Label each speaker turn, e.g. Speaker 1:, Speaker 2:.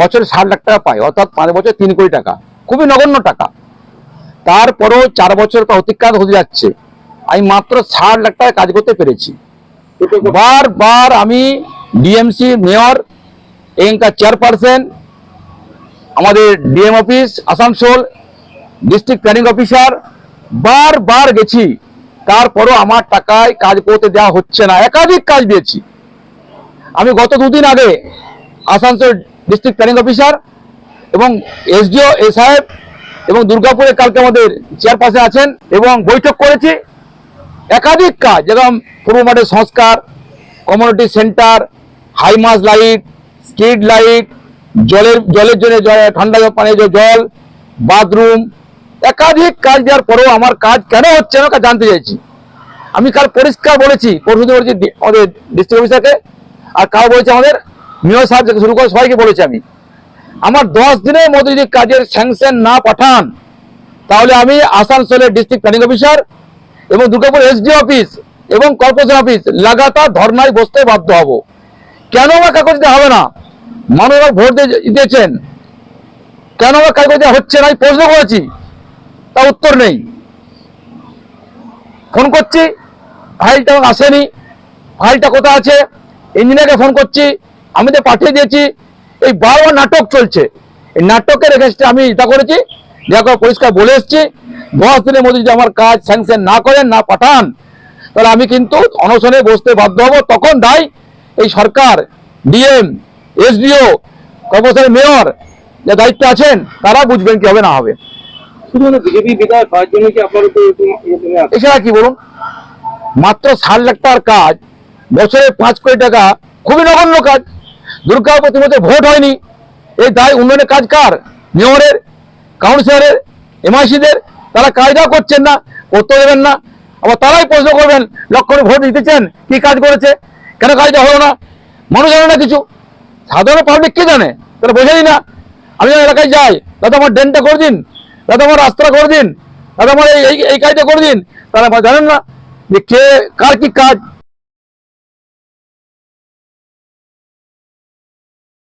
Speaker 1: বছরে ষাট লাখ টাকা পায়, অর্থাৎ পাঁচ বছর তিন কোটি টাকা। খুবই নগণ্য টাকা। তারপরেও চার বছর পর অতিক্রান্ত হতে যাচ্ছে। আমি মাত্র ষাট লাখ টাকা কাজ করতে পেরেছি। বারবার আমি ডিএমসি মেয়র এখানকার চেয়ারপারসন, আমাদের DM office, Asansol, district planning officer বারবার গেছি। তারপরও আমার টাকায় কাজ করতে দেওয়া হচ্ছে না। একাধিক কাজ দিয়েছি। আমি গত দুদিন আগে আসানসোল ডিস্ট্রিক্ট প্ল্যানিং অফিসার এবং এসডিও এ সাহেব এবং দুর্গাপুরে কালকে আমাদের চেয়ারপারসন আছেন এবং বৈঠক করেছি। একাধিক কাজ, যেরকম পূর্ব মাঠের সংস্কার community centre high mast light street light জলের জলের জন্য ঠান্ডা পানীয় জল- বাথরুম একাধিক কাজ দেওয়ার পরেও আমার কাজ কেন হচ্ছে না জানতে চাইছি। আমি কাল পরিষ্কার বলেছি, পরশুদিন বলেছি আমাদের ডিস্ট্রিক্ট অফিসারকে আর কাল বলেছি আমাদের মেয়র সাহেব শুরু করে সবাইকে বলেছি আমি, আমার দশ দিনের মধ্যে যদি কাজের স্যাংশন না পাঠান, তাহলে আমি আসানসোলের ডিস্ট্রিক্ট প্ল্যানিং অফিসার এবং দুর্গাপুর এসডি অফিস এবং কর্পোরেশন অফিস লাগাতার ধর্নায় বসতে বাধ্য হব। কেন আমার কাগজ দিতে হবে না? মানুষরা ভোট দিয়ে দিয়েছেন। কেন আমার কাগজ দেওয়া হচ্ছে না? প্রশ্ন করেছি, তা উত্তর নেই। ফোন করছি ফাইলটা আসেনি। ফাইলটা কোথায় আছে? ইঞ্জিনিয়ারকে ফোন করছি। আমি তো পাঠিয়ে দিয়েছি এই বারবার নাটক চলছে। এই নাটকের এগেনস্টে আমি এটা করেছি দেখো পরিষ্কার বলে এসেছি দশ দিনের মধ্যে যদি আমার কাজ স্যাংশন না করেন না পাঠান তাহলে আমি কিন্তু অনশনে বসতে বাধ্য হব। তখন দায় এই সরকার ডিএম এসডিও কর্পোরেশনের মেয়র যে দায়িত্ব আছেন তারা বুঝবেন কি হবে না হবে? এছাড়া কি বলুন? মাত্র ষাট লাখ টাকার কাজ বছরে পাঁচ কোটি টাকা খুবই নগণ্য কাজ। দুর্গাপুর প্রতিমধ্যে ভোট হয়নি। এই দায় উন্নয়নের কাজ কার? মেয়রের কাউন্সিলরের এমআইসিদের তারা কাজটাও করছেন না করতে দেবেন না। আবার তারাই প্রশ্ন করবেন, লক্ষ করে ভোট দিতেছেন, কি কাজ করেছে? কেন কাজটা হলো না? মানুষ জানে না কিছু। সাধারণ পাবলিক কে জানে? তারা বোঝেনি না। আমি যখন এলাকায় যাই দাদা আমার ড্রেনটা করে দিন দাদা আমার রাস্তাটা করে দিন দাদা আমার এই- এই কাজটা করে দিন। তারা জানেন না যে কে কার কি কাজ?